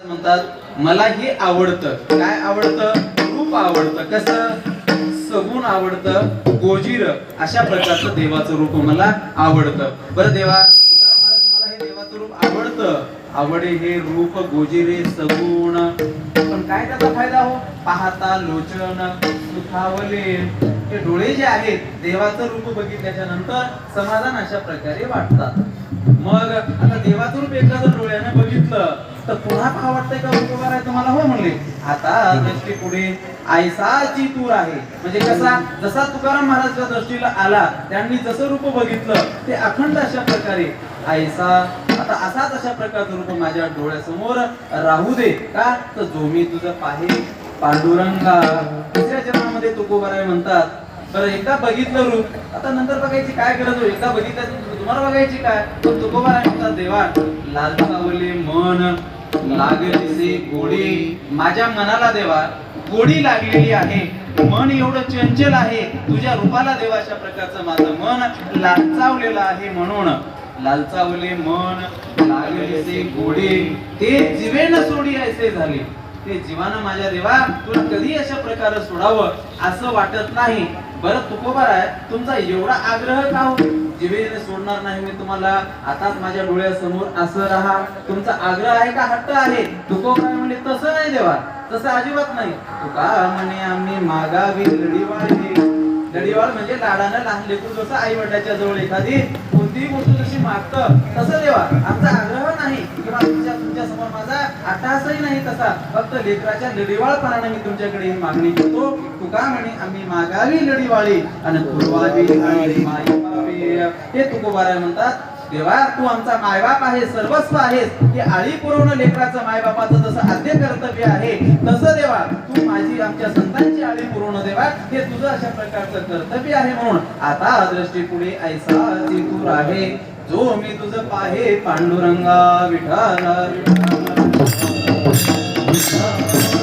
म्हणतात मला हे आवडतं. काय आवडतं? रूप आवडतं. कसं? सगुण आवडतं. गोजीर अशा प्रकारचं देवाचं रूप मला आवडतं. बरं देवा तुकाराम महाराज तुम्हाला हे देवाचं रूप आवडतं? आवडे हे रूप गोजिरे सगुण. पण काय त्याचा फायदा हो? पाहता लोचन सुखावले. हे डोळे जे आहेत देवाचं रूप बघितल्याच्या नंतर समाधान अशा प्रकारे वाटतात. मग आता देवाचं रूप एखादं डोळ्यानं बघितलं तर पुन्हा का वाटतंय का? उपकार आहे तुम्हाला हो म्हणले. आता दृष्टी पुढे आयसाची तूर आहे. म्हणजे कसा? जसा तुकाराम महाराजच्या दृष्टीला आला त्यांनी जसं रूप बघितलं ते अखंड अशा प्रकारे आयसा आता असाच अशा प्रकारचं रूप माझ्या डोळ्यासमोर राहू दे. का? तर जो मी तुझं पाहे पांडुरंगा. तिसऱ्या चरणामध्ये तुकोबाराय म्हणतात तर एकदा बघितलं रूप आता नंतर बघायची काय गरज हो एकदा बघितलं तुम्हाला बघायची काय? पण तुकोबाराय म्हणतात देवा लाल लालसावले मन लागलीसे गोडी. माझ्या मनाला देवा गोडी लागलेली आहे. मन एवढं चंचल आहे. तुझ्या रूपाला देवा अशा प्रकारचं माझं मन लालचावलेलं आहे म्हणून. लालचावले मन लागलेले गोडी. ते जीवेन सोडी असे झाले. ते जीवानं माझ्या देवा तुला कधी अशा प्रकारे सोडावं असं वाटत नाही. बरं तुकोबार आहे तुमचा एवढा आग्रह का हो जिवेने सोडणार नाही मी तुम्हाला आताच माझ्या डोळ्यासमोर असं राहा. तुमचा आग्रह आहे का? हट्ट आहे. धुको म्हणे तसं नाही देवा. तसं अजिबात नाही. तुका म्हणे आम्ही मागावी लढीवाळ लढीवाळ म्हणजे लाडानं लहान लेकरू जसं आई वडिलाच्या जवळ एखादी कोणतीही गोष्ट जशी मागतं तसं देवा. आमचा माझा नाही तसा. फक्त लेकराच्या लढीवाळपणाने मी तुमच्याकडे ही मागणी करतो. तुका म्हणे आम्ही मागावी लढीवाळी. आणि पुरवावी हे तुकोबाराय म्हणतात देवा तू आमचा मायबाप आहे सर्वस्व आहेस. हे आळी पुरवणं लेकराचं मायबापाचं जसं आद्य कर्तव्य आहे तसं देवा तू माझी आमच्या संतांची आळी पुरवणं देवा. हे तुझं अशा प्रकारचं कर्तव्य आहे म्हणून आता दृष्टी पुढे ऐसा आहे जो मी तुझ पाहे पांडुरंगा विठाला विठाला